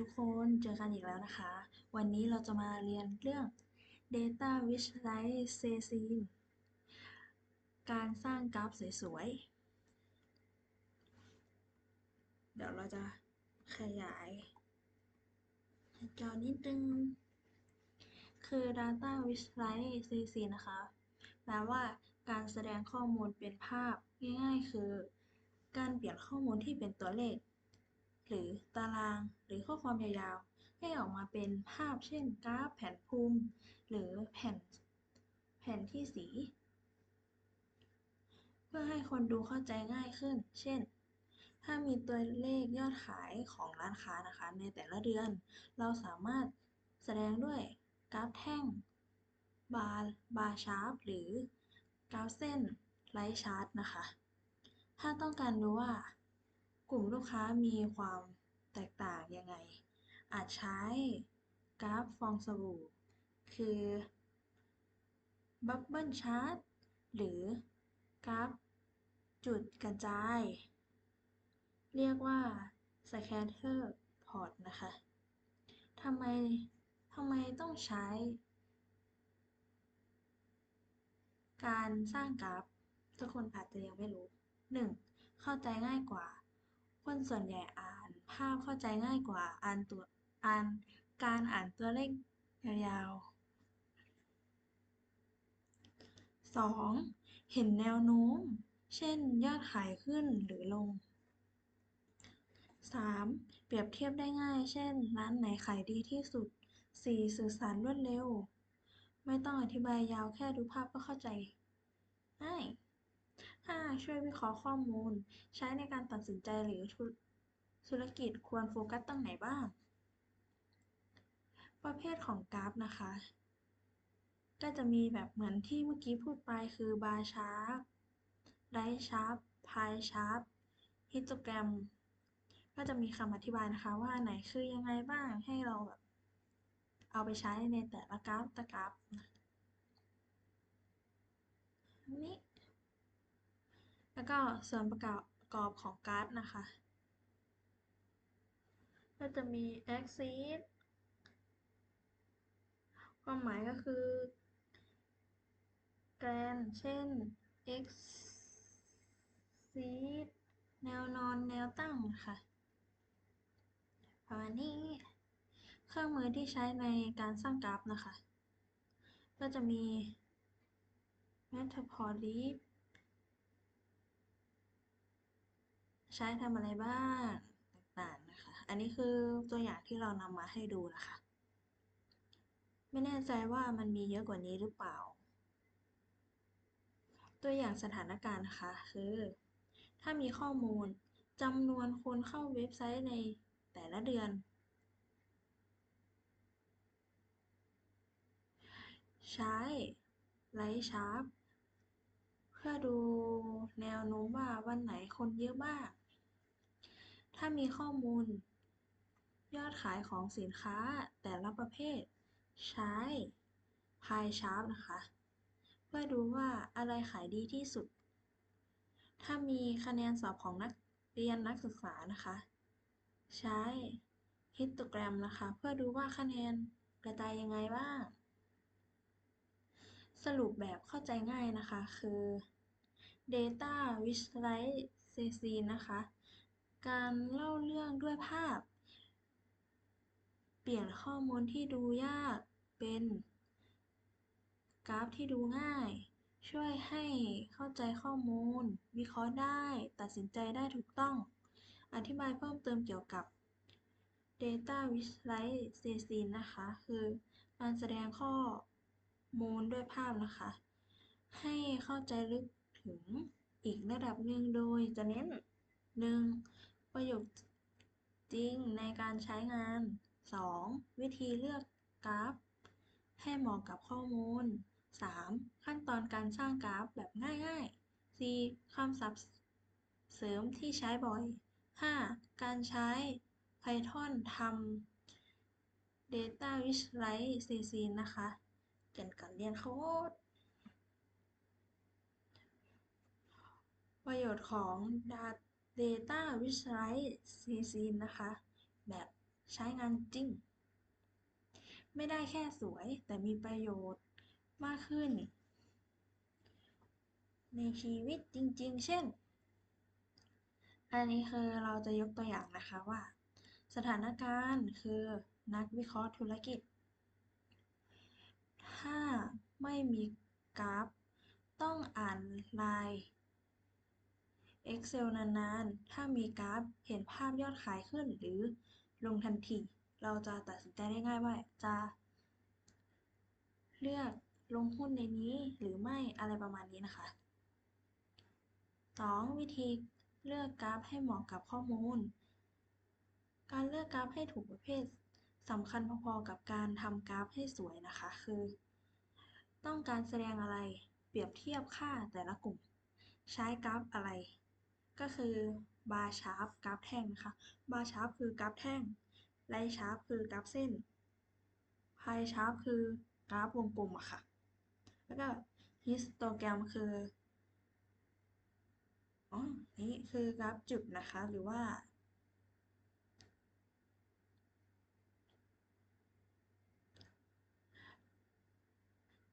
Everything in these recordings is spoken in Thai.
ทุกคนเจอกันอีกแล้วนะคะ วันนี้เราจะมาเรียนเรื่อง Data Visualization การสร้างกราฟสวยๆ เดี๋ยวเราจะขยาย จอนิดนึง คือ Data Visualization นะคะแปลว่าการแสดงข้อมูลเป็นภาพง่ายๆ คือ การเปลี่ยนข้อมูลที่เป็นตัวเลข หรือตาราง หรือข้อความยาวๆ ให้ออกมาเป็นภาพเช่นกราฟ แผนภูมิ หรือแผ่นแผ่นที่สี เพื่อให้คนดูเข้าใจง่ายขึ้น เช่น ถ้ามีตัวเลขยอดขายของร้านค้านะคะ ในแต่ละเดือน เราสามารถแสดงด้วยกราฟแท่ง บาร์ บาร์ชาร์ป หรือกราฟเส้นไลท์ชาร์ตนะคะ ถ้าต้องการรู้ว่า กลุ่มลูกค้ามีความแตกต่างยังไง อาจใช้กราฟฟองสบู่ คือบับเบิลชาร์ตหรือกราฟจุดกระจาย เรียกว่า scatter plot นะคะทำไมทำไมต้องใช้ การสร้างกราฟ ทุกคนอาจจะยังไม่รู้ 1. เข้าใจง่ายกว่า คนส่วนใหญ่อ่านภาพเข้าใจง่ายกว่าอ่านตัว อ่านการอ่านตัวเลขยาว ๆ 2. เห็นแนวโน้ม เช่น ยอดขายขึ้นหรือลง 3. เปรียบเทียบได้ง่าย เช่น ร้านไหนขายดีที่สุด 4. สื่อสารรวดเร็ว ไม่ต้องอธิบายยาวแค่ดูภาพก็เข้าใจง่าย 5. ช่วยวิเคราะห์ข้อมูล ใช้ในการตัดสินใจหรือธุรกิจควรโฟกัสตรงไหนบ้าง ประเภทของกราฟนะคะ ก็จะมีแบบเหมือนที่เมื่อกี้พูดไปคือบาร์ชาร์ปไลท์ชาร์ปพายชาร์ปฮิสโตแกรมก็จะมีคำอธิบายนะคะว่าไหนคือยังไงบ้างให้เราแบบเอาไปใช้ในแต่ละกราฟตะกราฟนี้ แล้วก็ส่วนประกอบของกราฟนะคะ ก็จะมี axis ความหมายก็คือแกนเช่น x ซีแนวนอนแนวตั้งค่ะประมาณนี้ เครื่องมือที่ใช้ในการสร้างกราฟนะคะ ก็จะมี Matplotlib ใช้ทำอะไรบ้างต่างๆนะคะ อันนี้คือตัวอย่างที่เรานำมาให้ดูนะคะ ไม่แน่ใจว่ามันมีเยอะกว่านี้หรือเปล่า ตัวอย่างสถานการณ์นะคะคือ ถ้ามีข้อมูลจำนวนคนเข้าเว็บไซต์ในแต่ละเดือน ใช้ไลท์ชาร์ปเพื่อดูแนวโน้มว่าวันไหนคนเยอะมาก ถ้ามีข้อมูล ยอดขายของสินค้าแต่ละประเภท ใช้พายชาร์ปนะคะ เพื่อดูว่าอะไรขายดีที่สุด ถ้ามีคะแนนสอบของนักเรียนนักศึกษานะคะ ใช้ฮิสโตแกรมนะคะ เพื่อดูว่าคะแนนกระจายยังไงบ้าง สรุปแบบเข้าใจง่ายนะคะคือ Data Visualization นะคะ การเล่าเรื่องด้วยภาพ เปลี่ยนข้อมูลที่ดูยากเป็นกราฟที่ดูง่าย ช่วยให้เข้าใจข้อมูล วิเคราะห์ได้ ตัดสินใจได้ถูกต้อง อธิบายเพิ่มเติมเกี่ยวกับ Data Visualization นะคะ คือการแสดงข้อมูลด้วยภาพนะคะ ให้เข้าใจลึกถึงอีกระดับหนึ่งโดยจะเน้น 1. ประโยชน์จริงในการใช้งาน 2. วิธีเลือกกราฟ ให้เหมาะกับข้อมูล 3. ขั้นตอนการสร้างกราฟแบบง่ายๆ 4. คำศัพท์เสริมที่ใช้บ่อย 5. การใช้ Python ทำ Data Visualization นะคะเกี่ยวกับเรียนโค้ดประโยชน์ของ Data Visualization นะคะ แบบใช้งานจริง ไม่ได้แค่สวยแต่มีประโยชน์มากขึ้น ในชีวิตจริง ๆ เช่น อันนี้คือเราจะยกตัวอย่างนะคะว่า สถานการณ์คือนักวิเคราะห์ธุรกิจ ถ้าไม่มีกราฟ ต้องอ่านลาย Excel นาน ๆ ถ้ามีกราฟ เห็นภาพยอดขายขึ้นหรือลงทันที เราจะตัดสินใจได้ง่ายว่าจะ เลือกลงหุ้นในนี้หรือไม่อะไรประมาณนี้นะคะ 2. วิธีเลือกกราฟให้เหมาะกับข้อมูล การเลือกกราฟให้ถูกประเภทสำคัญพอๆกับการทำกราฟให้สวยนะคะ คือ ต้องการแสดงอะไรเปรียบเทียบค่าแต่ละกลุ่ม ใช้กราฟอะไร ก็คือบาร์ชาร์ปกราฟแท่งนะคะบาร์ชาร์ปคือกราฟแท่งไลชาร์ปคือกราฟเส้นพายชาร์ปคือกราฟวงกลมอะค่ะ แล้วก็ฮิสโตแกรมคืออ๋อนี่คือกราฟจุดนะคะ หรือว่า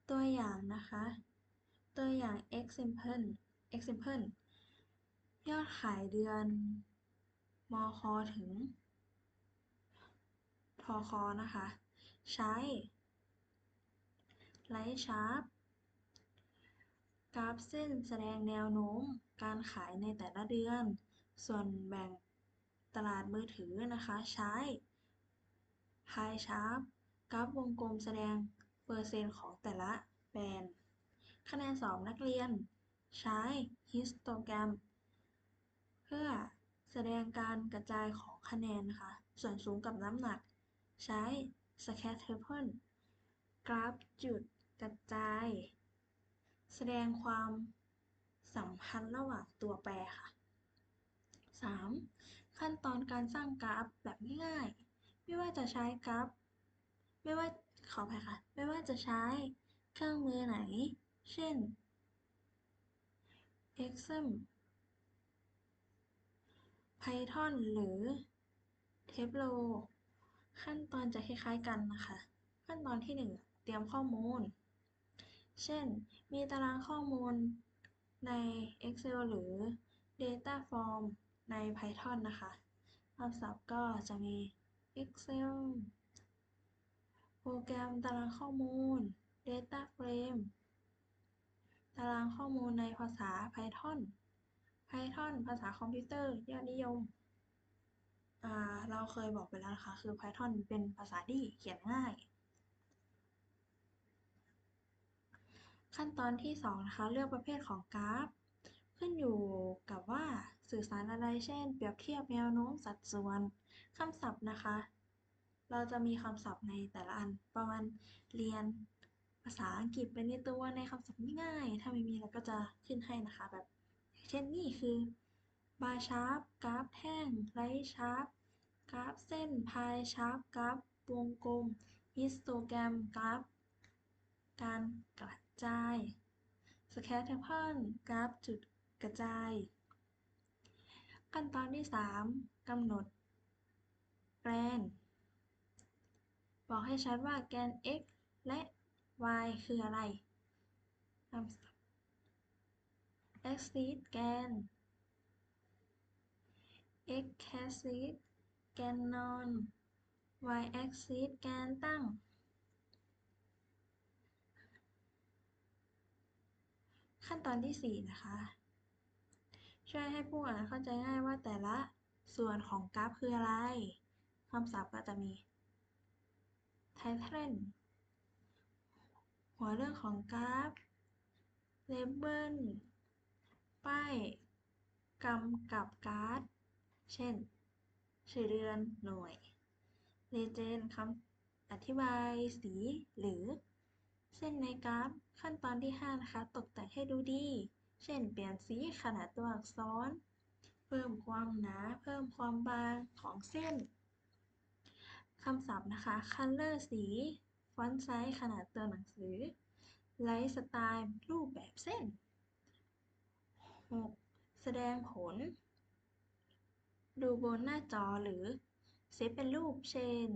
ตัวอย่างนะคะ ตัวอย่าง example example ยอดขายเดือนมค ถึงทคนะคะ ใช้ ไลท์ชาร์ปกราฟเส้นแสดงแนวโน้มการขายในแต่ละเดือน ส่วนแบ่งตลาดมือถือนะคะ ใช้พายชาร์ปกราฟวงกลมแสดงเปอร์เซ็นต์ของแต่ละแบรนด์ คะแนนสอบนักเรียน ใช้ฮิสโตแกรม พื่อแสดงการกระจายของคะแนนนะคะ ส่วนสูงกับน้ำหนัก ใช้ Scatter กราฟจุดกระจาย แสดงความสัมพันธ์ระหว่างตัวแปรค่ะ 3. ขั้นตอนการสร้างกราฟแบบง่ายๆ ไม่ว่าจะใช้กราฟ ไม่ว่าขออภัยค่ะ ไม่ว่าจะใช้เครื่องมือไหน เช่น Excel Python หรือ Tableau ขั้นตอนจะคล้ายๆกันนะคะ ขั้นตอนที่ 1 เตรียมข้อมูล เช่น มีตารางข้อมูลใน Excel หรือ Data Form ใน Python นะคะคำศัพท์ก็จะมี Excel โปรแกรมตารางข้อมูล Data Frame ตารางข้อมูลในภาษา Python Python ภาษาคอมพิวเตอร์ยอดนิยม เราเคยบอกไปแล้วนะคะคือ Python เป็นภาษาที่เขียนง่าย ขั้นตอนที่2นะคะเลือกประเภทของกราฟ ขึ้นอยู่กับว่าสื่อสารอะไรเช่น เปรียบเทียบแนวโน้มสัดส่วนคำศัพท์นะคะ เราจะมีคำศัพท์ในแต่ละอันประมาณเรียนภาษาอังกฤษเป็นในตัวในคำศัพท์ง่ายๆถ้าไม่มีเราก็จะขึ้นให้นะคะแบบ เช่นนี่คือบาร์ชาร์ปกราฟแท่งไลท์ชาร์ปกราฟเส้นพายชาร์ปกราฟวงกลมฮิสโตแกรมกราฟ การกระจายสแคตเทอร์พันกราฟจุดกระจาย ขั้นตอนที่ 3กำหนดแกนบอกให้ชัดว่าแกน x และ y คืออะไร axis แกน x axis แกนนอน y axis แกนตั้ง ขั้นตอนที่ 4 นะคะ ช่วยให้ผู้อ่านเข้าใจง่ายว่าแต่ละส่วนของกราฟคืออะไร คำศัพท์ก็จะมี title หัวเรื่องของกราฟ label ป้ายกำกับการ์ด เช่น ชื่อเดือน หน่วย legend คำอธิบายสี หรือ เส้นในกราฟ ขั้นตอนที่ 5 นะคะ ตกแต่งให้ดูดี เช่น เปลี่ยนสีขนาดตัวอักษร เพิ่มความหนา เพิ่มความบางของเส้นคำศัพท์นะคะ color สี font size ขนาดตัวหนังสือ light style รูปแบบเส้น 6. แสดงผล ดูบนหน้าจอหรือเซฟเป็นรูปเชน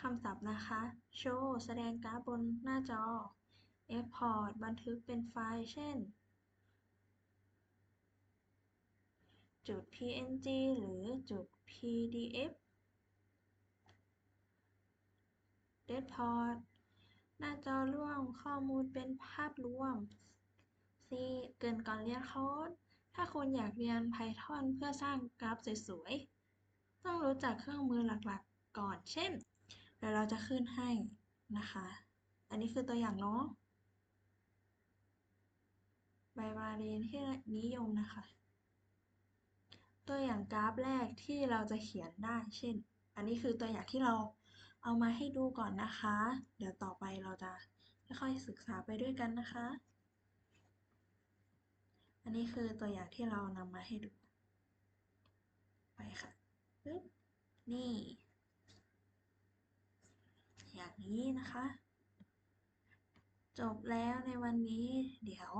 คำศัพท์นะคะ show แสดงกราฟบนหน้าจอ export บันทึกเป็นไฟล์ เช่น จุด png หรือจุด pdf deport หน้าจอร่วม ข้อมูลเป็นภาพรวม C เกรินก่อนเรียนโค้ด ถ้าคุณอยากเรียน Python เพื่อสร้างกราฟสวยๆ ต้องรู้จักเครื่องมือหลักๆ ก่อน เช่น เดี๋ยวเราจะขึ้นให้นะคะ อันนี้คือตัวอย่างเนาะใบมาเรียนที่นิยมนะคะ ตัวอย่างกราฟแรกที่เราจะเขียนได้ เช่น อันนี้คือตัวอย่างที่เรา เอามาให้ดูก่อนนะคะ เดี๋ยวต่อไปเราจะค่อยๆศึกษาไปด้วยกันนะคะ อันนี้คือตัวอย่างที่เรานำมาให้ดู ไปค่ะปึ๊บนี่ อย่างนี้นะคะ จบแล้วในวันนี้ เดี๋ยว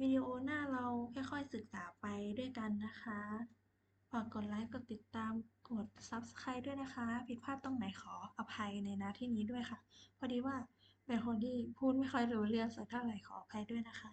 วิดีโอหน้าเราค่อยๆศึกษาไปด้วยกันนะคะ ฝากกดไลค์ กดติดตาม กด Subscribe ด้วยนะคะ ผิดพลาดตรงไหนขออภัยในนาที่นี้ด้วยค่ะ พอดีว่าเป็นคนที่พูดไม่ค่อยรู้เรื่องสักเท่าไหร่ขออภัยด้วยนะคะ